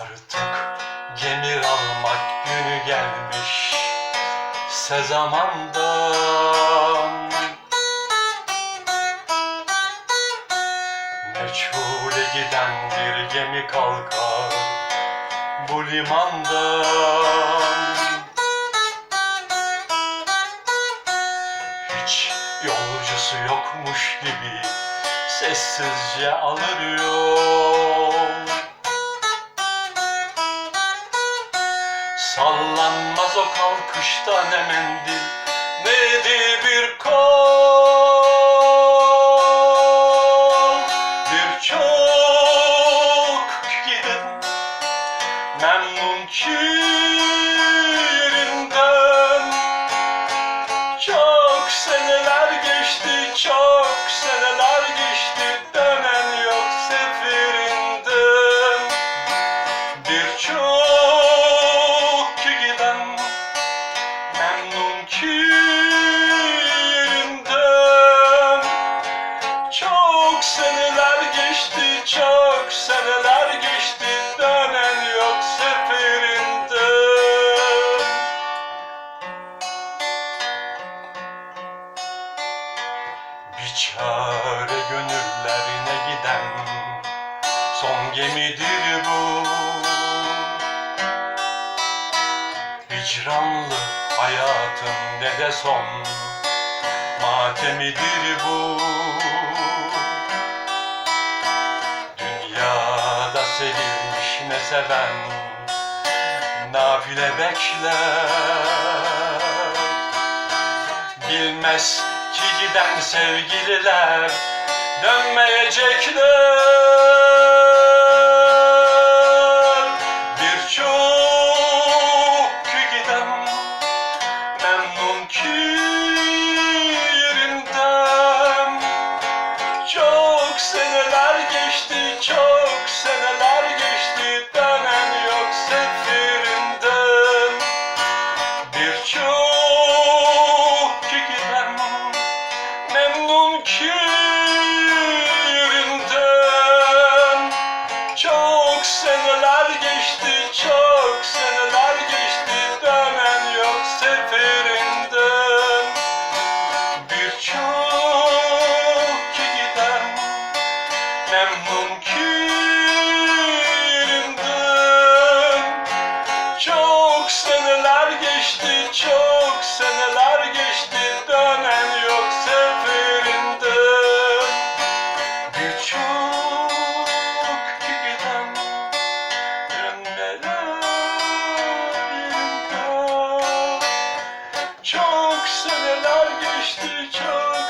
Artık gemi almak günü gelmiş. Sezamandan. Meçhule giden bir gemi kalkar bu limandan. Hiç yolcusu yokmuş gibi sessizce alır o kalkışta ne mendil ne de bir kol? Bir çok giden memnun ki Bir çare gönüllerine giden son gemidir bu. Hicranlı hayatın ne de son matemidir bu. Dünyada sevilmiş ne seven nafile bekler. Bilmez ki giden sevgililer dönmeyecekler. Bir çok giden memnun ki yerinden çok seneler geçti, çok seneler geçti. Dönen yok seferinden Bir çok giden dönmeler Çok seneler geçti, çok